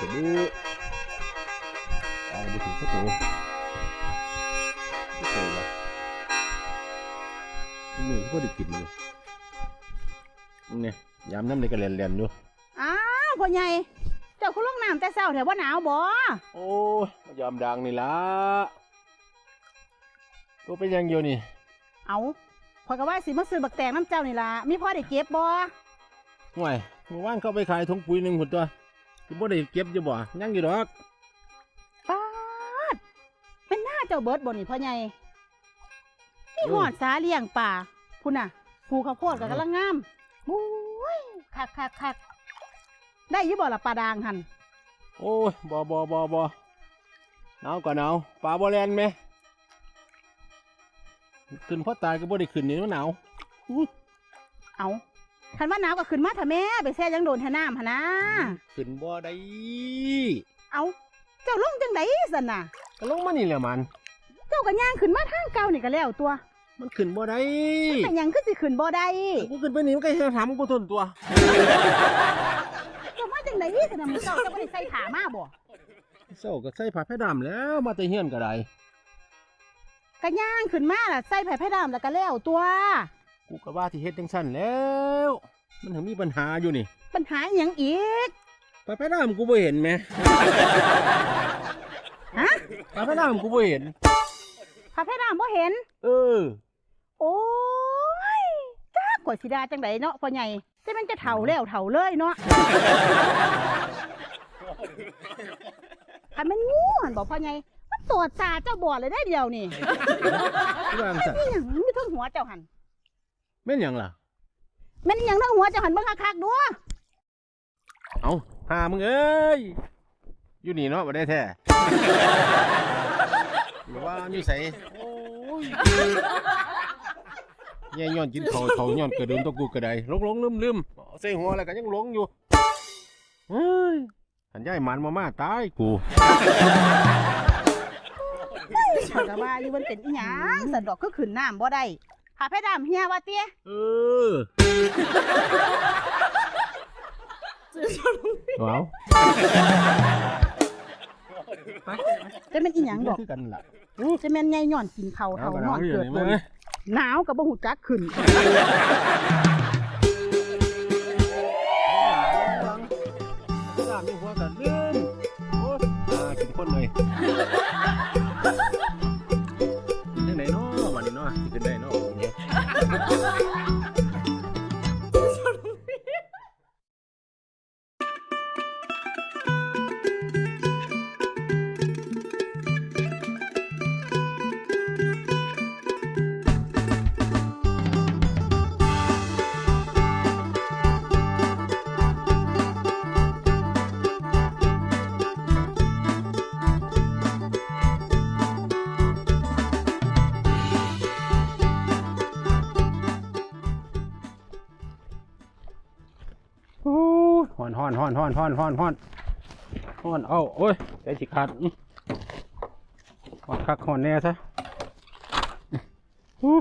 จะดื้อาไปถึงประตูไม่เคยเลยมือก็ได้กินอยู่นี่ยามน้ำในกระเรียนเรียนอยู่อ้าวพ่อใหญ่เจ้าคุณลงน้ำแต่เช้าแถวว่าหนาวบ่โอ้ยมายามดังนี่ละตัวเป็นยังอยู่นี่ เอาพอยก็ว่าสิมาซื้อบักแตงน้ำเจ้านี่ล่ะมีพ่อได้เก็บบ่ห่วยเมื่อวานเข้าไปขายถุงปุ๋ยหนึ่งหุ่นตัว ที่บ่ได้เก็บอยู่บ่ยังอยู่ดอกป้าดเป็นหน้าเจ้าเบิดบ่นี่พ่อใหญ่นี่หอดสาเลี้ยงป่าพุ่นน่ะปลูกข้าวโพดก็กำลังงามโอ้ยคักคักคักได้อยี่บ่ล่ะปลาดางหันโอ้ยบ่บ่บ่บ่หนาวก็หนาวปลาบ่แลนไหมขึ้นเพราะตายก็บ่ได้ขึ้นนี่มันหนาวเอา คันว่าหนาวก็ขึ้นมาเถอะแม่ไปแช่ยังโดนแท่น้ำหนนะขึ้นบ่ได้เอาเจ้าลงจังไดสันน่ะก็ลงมานี่แหละมัน เจ้าก็ย่างขึ้นมาทางเก่านี่ก็แล้วตัว มันขึ้นบ่ได้แต่หยังคือสิขึ้นบ่ได้กูขึ้นไปนี่มันก็จะถามกูทนตัวเจ้ามาจังไดสนามอเจ้าเจ้าบ่ได้ใส่ผ้ามาบ่เจ้าก็ใส่ผ้าแพร่ดำแล้วมาแต่เฮียนก็ได้ก็ย่างขึ้นมาล่ะใส่ผ้าไผ่ดำแล้วก็แล้วตัว กูก็ว่าที่เฮ็ดจังซั่นแล้ว มันถึงมีปัญหาอยู่นี่ ปัญหาอหยังอีกผ้าแพร่ดำกูบ่เห็นแหมฮะผ้าแพร่ดำกูบ่เห็นผ้าไผ่ดำบ่เห็น เออ โอ้ยจ้ากว่าสิดาจังไดเนาะพ่อใหญ่แต่มันจะเฒ่าแล้วเฒ่าเลยเนาะคันมันงูหั่นบ่พ่อใหญ่มันตรวจตาเจ้าบอดเลยได้เดียวนี่ที่ว่าจังซั่นนี่หยังมีทั้งหัวเจ้าหันแม่นหยังล่ะแม่นอีหยังทั้งหัวเจ้าหันเบิ่งคักๆดูเอาหามึงเอ้ยอยู่นี่เนาะบ่ได้แท้หรือว่าอยู่ไสโอ้ยแย่ย้อนกินเขาวเขาย้อนกระเดิมตัวกูกระไดหลงหลงลืมลืมเอาใส่หัวแล้วก็ยังหลงอยู่เฮ้ยขันย่ายหมันมามาตายกูข้อยก็ว่าอยู่มันเป็นอีหยังสันดอกคือขึ้นน้ำบ่ได้ ผ้าไผ่ดำเฮียว่าเตี้ยเออว้าวจะเป็นอีหยังดอกคือกันล่ะจะแม่นใหญ่ย่อนกินข้าวเฒ่าเอานอนอยู่เกิดนี่บมั้นยหนาวก็บ่ฮู้จักขึ้นสามมีหัวกันลืมโอ้ยอ่ากินคนเลย อนฮ้อนฮ้อนฮ้อนฮ้อนฮ้อนฮ้อนฮ้อนเอาโอ้ยใจสิขาดอื้อฮ้อนคักฮ้อนแน่ซะอู้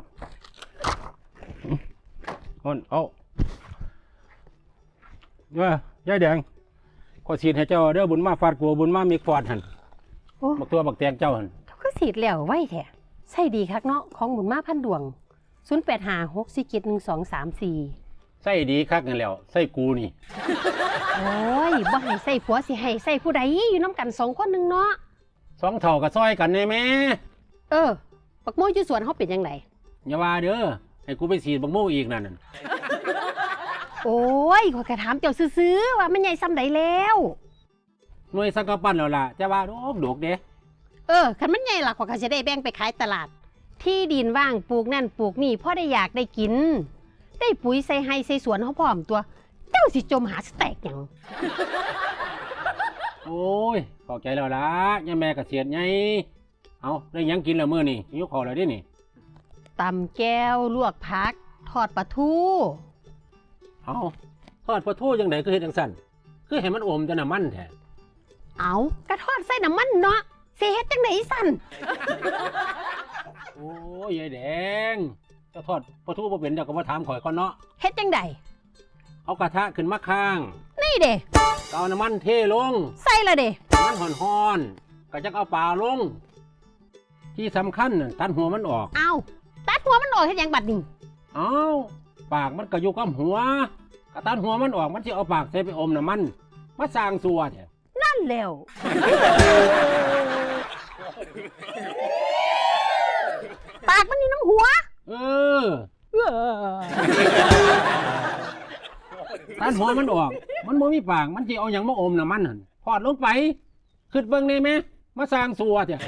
อื้อฮ้อนเอาเอ้ยยายแดงขอฉีดให้เจ้าเด้อบุญมาฟาดกัวบุญมามีฟอดหันโอ้บักตัวบักแตงเจ้าหันเขาก็สีดแล้วไว้แท้ใช่ดีคักเนาะของหมุนมาพันดวง0 8 5 6 4 7 1 2 3 4 ใส่ดีคักนั่นแหล้วใส่กูนี่ โอ้ยบ่ให้ใส่ผัวสิให้ใส่ผู้ใดอยู่น้ำกันสองคนหนึงเนาะ สองเท่ากับซอยกันแน่แม่เออปักโมอยู่สวนเขาเป็นยังไงอย่าว่าเด้อให้กูไปฉีดบักโม่อีกนั่นน่ะโอ้ยขอยกระถามเจ้าซื้อๆว่ามันใหญ่ซ้ำใดแล้ว หน่วยสังกะปั้นแล้วล่ะจะว่าโดกโดกเด้เออคันมันใหญ่ล่ะขอยก็จะได้แบ่งไปขายตลาด ที่ดินว่างปลูกนั่นปลูกนี่พ่อได้อยากได้กิน ได้ปุ๋ยใส่ให้ใส่สวนเขาพร้อมตัว เจ้าสิจมหาสแต็กหยังโอ้ยเข้าใจแล้วล่ะย่าแม่กเสียดไงเอาได้หยังกินแล้วมื้อนี่หิวข้าวแล้วเดินี่ตำแก้วลวกผัก ทอดปลาทูเอาทอดปลาทูจังไดคือเฮ็ดจังซั่นคือให้มันอมแต่น้ำมันแท้เอากระทอดใส่น้ำมันเนาะเสียเฮ็ดจังไดสั่นโอ้ยยายแดงเจ้าทอดปลาทูบ่เป็นเจ้าก็มาถามข่อยก่อนเนาะเฮ็ดจังไดเอากระทะขึ้นมาข้างนี่เด้ก็เอาน้ำมันเทลงใส่ละเด้น้ำมันห่อนๆก็จะเอาปลาลง ที่สำคัญน่ะตัดหัวมันออก เอาตัดหัวมันออกเฮ็ดหยังบัดนี้เอาปากมันก็อยู่กับหัวกระตัดหัวมันออกมันจะเอาปากใส่ไปอมน้ำมันมาสร้างสัวเนี่ย นั่นแล้ว ปากมันนี่น้ำหัว เออตัดหัวมันออก มันบ่มีปาก มันจะเอาอย่างมาอมน้ำมันหั่นพอดลงไปขึ้นเบิ่งได้ไหมมาสร้างสัวเนี่ย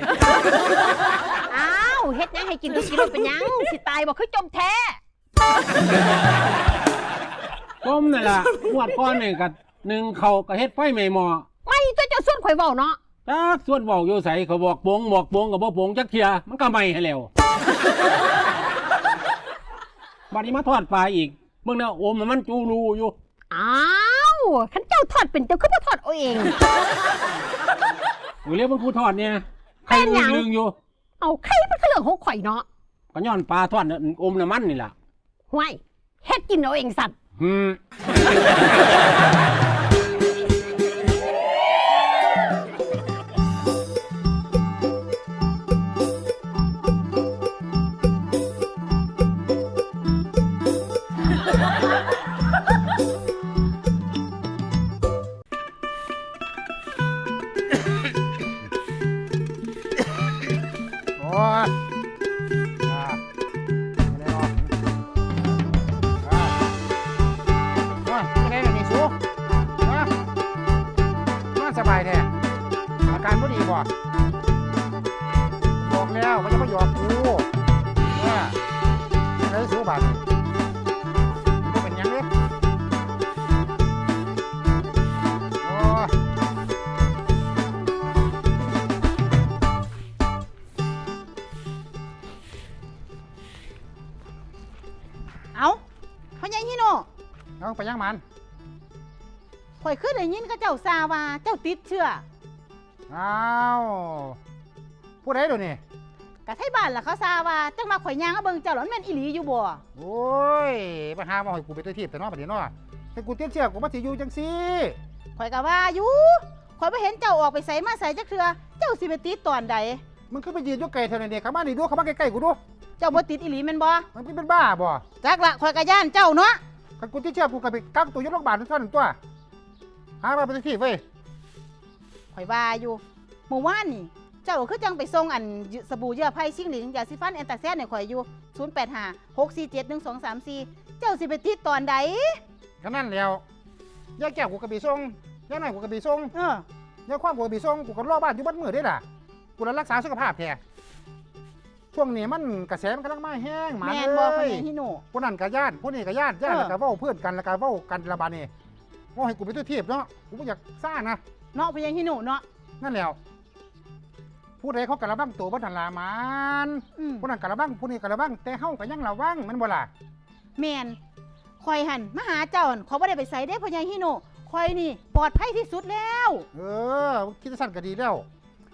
อ้าวเฮ็ดหยังให้กินทุกกิโลเป็นหยัง สิตายบ่คือจมแท้ ก้มนั่นล่ะงวดก้อนนี่กับหนึ่งเขาก็เฮ็ดไฟไม่หมอไม่ตัวเจ้าส่วนข่อยเว้าเนาะจักส่วนบอกอยู่ใสเขาบอกโปงบอกโปงกับบ่โปงจักเทียมันก็ไม่ให้แล้ว บัดนี้มาทอดปลาอีกเบิ่งแล้วโอมมันจูรูอยู่อ้าวคันเจ้าทอดเป็นเจ้าคือบ่ทอดเอาเองอยู่เรียกมันผู้ทอดเนี่ยใครเป็นหยังลึงๆอยู่ เอาใครมันคือเรื่องของข่อยเนาะก็ย้อนปลาทอดน่ะอมน้ำมันนี่ล่ะห้วยเฮ็ดกินเอาเองสัตว์หืม โนเอาไปยังมันข่อยขึ้นได้ยินเขาเจ้าซาว่าเจ้าติดเชื้ออ้าวผู้ใดเดูนี่กะไทบ้านล่ะเขาซาว่าจังมาข่อยย่างเอาเบิ่งเจ้าหลอนแม่นอีหลีอยู่บ่โอ้ยปัญหาว่าให้กูไปตัวทีบแต่เนอกประเดี๋ยวเนอแต่กูเตี้ยเชือกกูมาสิอยู่จังซี่ข่อยก็ว่าอยู่ข่อยบ่เห็นเจ้าออกไปไสมาไสจักเทื่อเจ้าสิไปติดตอนใด มึงขึ้นไปยืนอยู่ไกลเท่านั้นเด็กเข้ามานี่ดูเข้ามาใกล้ๆกูดูเจ้าบ่ติดอีหลีแม่นบ่มันเป็นบ้าบ่จักละข่อยก็ย่านเจ้าเนาะ คันกูเตี้ยเชือกกูก็ไปกักตัวอยู่โรงพยาบาลทุกท่านตัวหามาไปตัวทีบเว้ยข่อยว่าอยู่เมื่อวานนี่เจ้าคือจังไปส่งอันสบู่เยื่อไผ่ซิงหลิงยาสีฟันแอนตาแซนให้ข่อยอยู่085 647 1234 เจ้าสิไปติดตอนใดก็นั่นแล้วยาแก้วกูกระบี่ส่งยาหน่อยกูกระบี่ส่งเออยาความกูกระบี่ส่งกูก็รอบ้านอยู่บ้านมือได้ล่ะกูรักษาสุขภาพแท้ ช่วงนี้มันกระแสมันกำลังมาแห้งหมาแม่นเลบ่พ่อยใหญ่ฮิโน ผู้นั้นกับญาติผู้นี้กับญาติญาติเออ แล้วก็เว้าเพื่อนกันแล้วก็เว้ากันระบาดนี่ว่าให้กูไปตัวทีบเนาะกูไม่อยากซ่านะเนาะพ่อใหญ่ฮิโนเนาะนั่นแหล้วผู้ใดเขากระบังตัวบัทันลามันอืมผู้นั้นกระบังผู้นี้กระบังแต่เฮาก็ยังระวังแมันบ่ล่ะแม่นข่อยหันมาหาเจ้าหั่นเขาบ่ได้ไปไสเด้พ่อใหญ่ฮิโนข่อยนี่ปลอดภัยที่สุดแล้ว เออคิดจะสั่นก็ดีแล้ว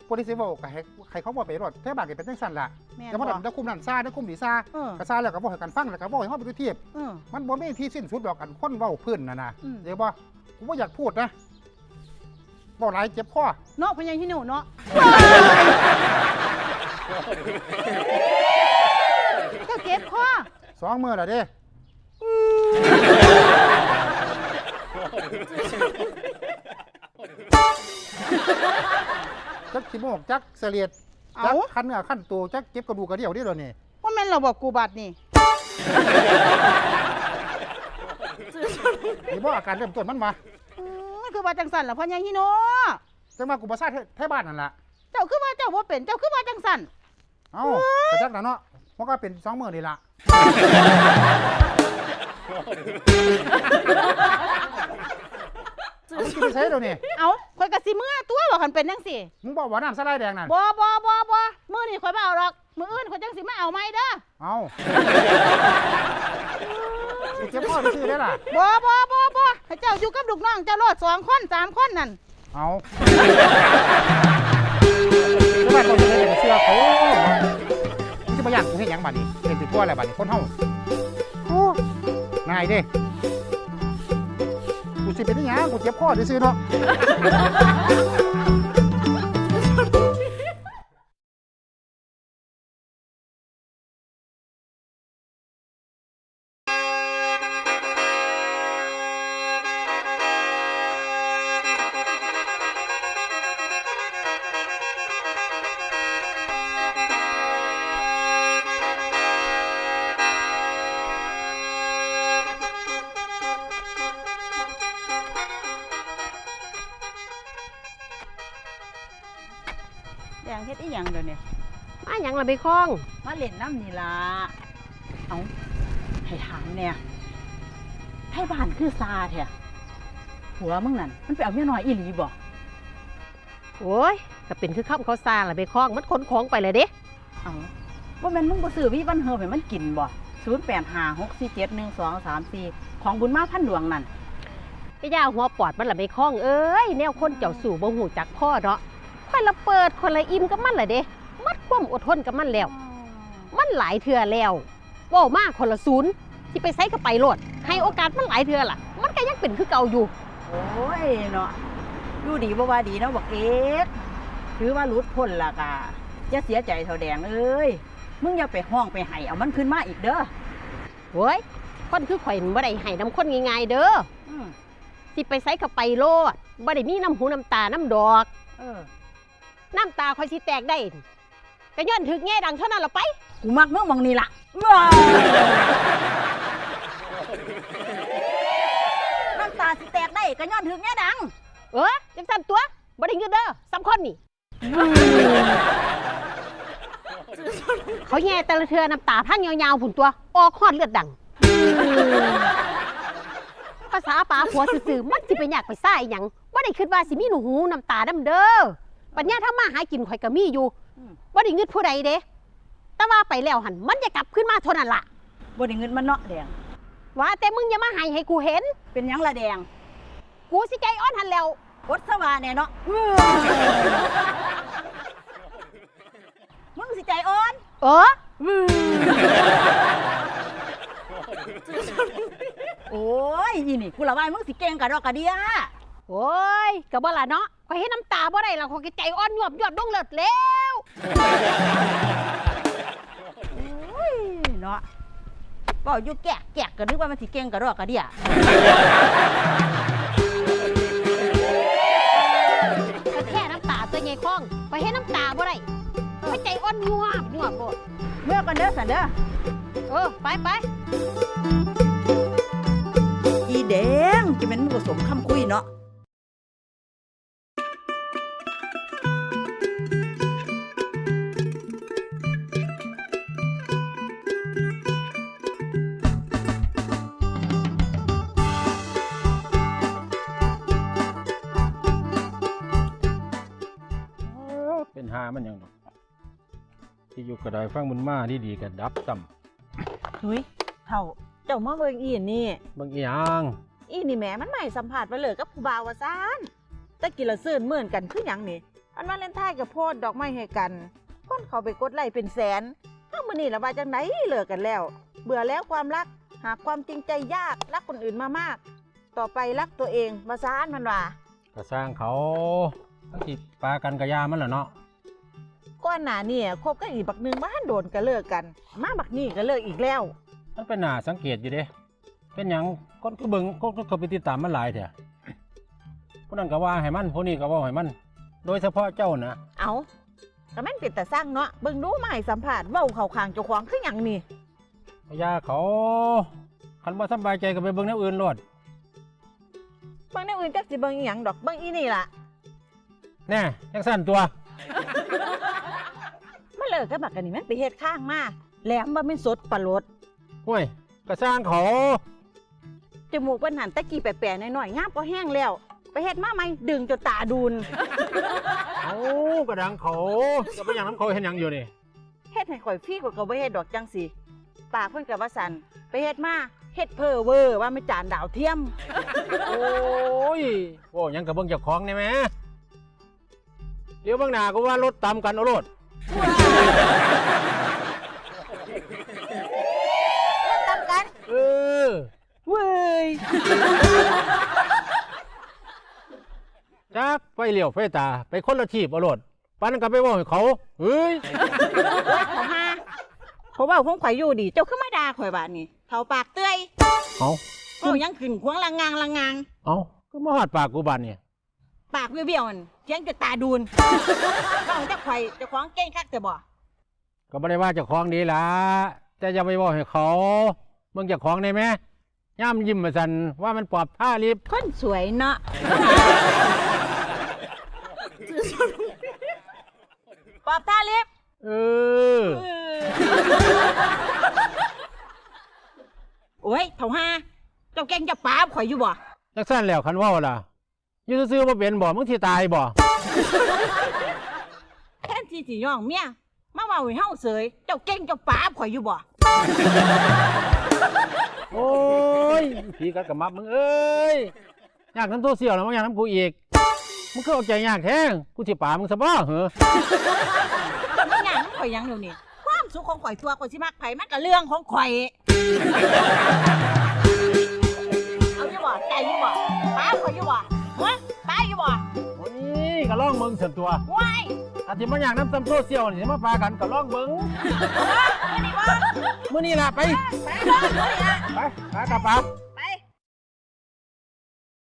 ผู้ที่สิเว้าก็ให้ใครเขาบ่ไปรอดแท้บาดก็เป็นจังสั่นล่ะแม่นแต่ว่าบ่ดับคุมนั่นซ่าได้คุมนี่ซ่าเออ ก็ซ่าแล้วก็บ่ให้กันฟังแล้วก็บ่ให้เฮาไปตัวทีบเออ มันบ่มีที่สิ้นสุดดอกกันคนเว้าพื้นน่ะนะอืม เดี๋ยวบ่กูบ่อยากพูดนะบ่หลายเจ็บคอเนาะพ่อใหญ่ฮิโนเนาะเจ้าเจ็บคอสองมื้อแล้วเด้ จักสิโมกจักเสลียดเอาจักคันเนื้อคันตัวจักเก็บกระดูกกระเดี่ยวเด้อเดี๋ยวนี้ว่าแม่นเราบอกกูบัดนี่ นี่บ่อาการเริ่มต้นมันมาอืมคือว่าจังสันล่ะพ่อใหญ่ฮิโนจังมากูบ่ซาแท้บ้านนั่นล่ะเจ้าคือว่าเจ้าบ่เป็น เจ้าคือว่าจังสันเอ้าก็จักน่ะเนาะมันก็เป็นสองมื้อนี่ล่ะเอามึงสิไปใช้เดี๋ยวนี้เอาข่ อยก็สิเมื่อตัวว่าคันเป็นจังซี่มึงบอกว่าน้ำสไลด์แดงนั่นบ่บ่บ่บ่มื้อนี้ข่อยบ่เอาหรอก มื้ออื่นข่อยจังสิมาเอาใหม่เด้อเอาสิเจ็บคอไปซื้อได้ล่ะบ่บ่บ่บ่ให้เจ้าอยู่กับลูกน้องเจ้าโลดสองคนสามคนนั่นเอาแล้วบ้านเราจะได้เป็นเสื้อเขามึงจะมาย่างกูให้หยังบัดนี้เป็นติดตัวอะไรบัดนี้คนเฮาโอ้นายเด้ สิเป็นอีหยังกูเจ็บคอซื่อๆเนาะ ละไปคล้อง มาเล่นน้ำนี่ล่ะเอาให้ถามเนี่ยไทบ้านคือซาแท้ผัวมึงนั่นมันไปเอาเมียน้อยอีหลีบ่โอ้ยก็เป็นคือข้ามเขาซาละไปคล้อง มันขนของไปเลยเด้เอาว่าแม่นมึงบ่ซื้อวิบันเฮอให้มันกินบ่0856471234ของบุญมาพันดวงนั่นไอ้ย่าหัวปอดมันละไปคล้องเอ้ยแนวคนเจ้าสู่บ่หูจักพ่อเนาะค่อยละเปิดคนละอิ่มกับมันละเด้ มัดความอดทนกับมันแล้ว มันหลายเทื่อแล้วเว้ามากคนละศูนย์ที่ไปใส่กับไปโลดให้โอกาสมันหลายเทื่อล่ะ มันก็ยังเป็นคือเก่าอยู่ โอ้ยเนาะอยู่ดีบ่ว่าดีเนาะบักเอ็กถือว่าหลุดพ้นและกะอย่าเสียใจเท่าแดงเอ้ยมึงอย่าไปห้องไปไห้เอามันขึ้นมาอีกเด้อโอ้ยคนคือข่อยมันบ่ได้ให้น้ำคนง่ายๆเด้ออืมสิไปใส่กับไปโลดบ่ได้มีน้ำหูน้ำตาน้ำดอกเออน้ำตาข่อยสิแตกได้ ก็ย้อนถึกแง่ดังเท่านั้นละไป กูมักมึงหมองนี่ล่ะว้าวน้ำตาสิแตกได้ก็ย้อนถึงแง่ดัง เออจังสั่นตัวบ่ได้เงินเด้อสำคนนี่ เขาแย่แต่ละเทือน้ำตาพังยาวๆผุนตัวออกฮอดเลือดดัง ภาษาป่าผัวซื่อๆมันสิไปอยากไปซ่าอีหยังบ่ได้คิดว่าสิมีหนูหูน้ำตาดำเด้อปัญญาถ้ามาหากินข่อยก็มีอยู่อืม บ่ได้เงินผู้ใดเด้ แต่ว่าไปแล้วหันมันจะกลับขึ้นมาเท่านั้นล่ะบ่ได้เงินมันเนาะแดง ว่าแต่มึงอย่ามาให้ให้กูเห็น เป็นหยังละแดงกูสิใจอ่อนหันแล้วกดสวาแน่เนาะมึงสิใจอ่อนเออโอ้ยอีนี่กูละว่ามึงสิเก่งกะดอกกะเดียโอ้ยก็บ่ล่ะเนาะข่อยเห็นน้ำตาบ่ได้แล้วข่อยก็ใจอ่อนยวบยวบลงเลิศแล้ว โอ้ยเนาะบอกอยู่แกะแกะก็นึกว่ามันสิเก่งกะดอกกะเดียก็แค่น้ำตาตัวใหญ่คล้องข่อยเห็นน้ำตาบ่ได้ข่อยใจอ่อนยวบยวบโลดเมื่อกันเด้อสันเด้อเออไปไปอีแดงจะเป็นผสมคำคุยเนาะ อยู่กระไดฟังมันมาที่ดีกันดับซ้เฮ้ยเท่าเจ้ามาเบิ่งอีนี่ำบางอีหยังอีนี่แหมมันใหม่สัมผัสไปเลยกับผู้บ่าวว่าซานแตะกี้ละซื่นเหมือนกันคือหยังนี่อันวาเลนไทน์กับโพดดอกไม้ให้กันคนเขาไปกดไลค์เป็นแสนเฮ้ามื้อนี้ละว่าจังไดเลิกกันแล้ว เบื่อแล้วความรักหากความจริงใจยากรักคนอื่นมามาก ต่อไปรักตัวเองมาซานมันว่าก็สร้างเขาทั้งที่ปลากันกระยามันแหละเนาะ ก้อนหน้านี่คบกันอีกบักหนึงบ้านโดนก็เลิกกัน มาบักนี่ก็เลิกอีกแล้ว มันเป็นหน้าสังเกตอยู่เด้ เป็นหยังคนก็เบิ่งคนก็เข้าไปติดตามมันหลายแท้ผู้นั้นก็ว่าให้มันผู้นี้ก็ว่าให้มัน โดยเฉพาะเจ้านะเอาก็แม่นเป็นแต่สร้างเนาะเบิ่งดูมาให้สัมผัสเว้าเข้าข้างเจ้าของคือหยังนี่กระยาเขาคันบ่สำบายใจก็ไปเบิ่งแนวอื่นโลดบางแนวอื่นจักสิเบิ่งอีหยังดอกเบิ่งอีนี่ล่ะแน่จังสั่นตัว มาเลิกกันบักกันนี่แม่นไปเฮ็ดข้างมาแหลมบ่แม่นสดปลาโลดห้วยก็สร้างเขาจมูกเพิ่นหันตะกี้แปะๆหน่อยๆงามพอแห้งแล้ว ไปเฮ็ดมาใหม่ดึงจนตาดูนเอากระดังเขาจะไปอย่างน้ำเขาเห็นหยังอยู่นี่เฮ็ดให้ข่อยฟรีกว่าก็บ่เฮ็ดดอกจังสิปากเพิ่นก็ว่าสั่นไปเฮ็ดมาเฮ็ดเพ้อเวอร์ว่าไม่จานดาวเทียม โอ้ยโอ้ยังกับเบิ่งเจ้าของนี่แหม เดี๋ยวเบางหน้าก็ว่ารถตามกันเอารถทำกัน เออเว้ยจักไฟเหลียวไฟตา ไปคนละทีบเอาโลดปันก็ไปเว่าให้เขาเฮ้ยเขาหาเขาเว้าของข่อยอยู่ดี เจ้าขึ้นมาด่าข่อยบาดนี้เฒ่าปากเตื้อยเอาเว้ายังขึ้นขวางลังงางลังงางเอาก็มาหอดปากกูบานเนี่ย ปากเบี้ยวๆมันเถียงจะตาดูนเว้าจะข่อยเจะของเก่งคักแต่บ่ก็ไม่ได้ว่าเจะคล้าของดีละแต่อย่าไปเว่าให้เขามึงเจะคล้าของได้ไหมย่ามยิ้มมาสันว่ามันปลอบท่าลิฟต์คนสวยเนาะปอบตาเล็บเออโอ้ยเฒ่าหาเจ้าเก่งจะปราบข่อยอยู่บ่จักสั้นแล้วคันเว่าล่ะ อยูซื้อๆมาเป็นบ่มึงที่ตายบ่แทนที่สิย่องเมียมาเว้าให้เฮาเสยเจ้าเก่งเจ้าปราบข่อยอยู่บ่โอ้ยผีกัดกับมับมึงเอ้ยยากน้ำตัวเสี่ยวแล้วมึงอยากน้ำกูอีกมึงก็เอาใจยากแท้งกูสิป่ามึงซะบ่เหรอมันหยังข่อยหยังเดี๋ยวนี้ความสุขของข่อยตัวข่อยสิมักไผมันก็เรื่องของข่อยเอาอยู่บ่ใจอยู่บ่ปราบ ก็ล่องมึงส่วนตัวว้ายอาจจะมาอยากน้ำซ้ำตัวเสี่ยวนี่สิมาปากันก็ล่องเบิ่งอันนี้บ่มื้อนี้ล่ะไป ไปเลยเลยอะ ไปหากลับปาก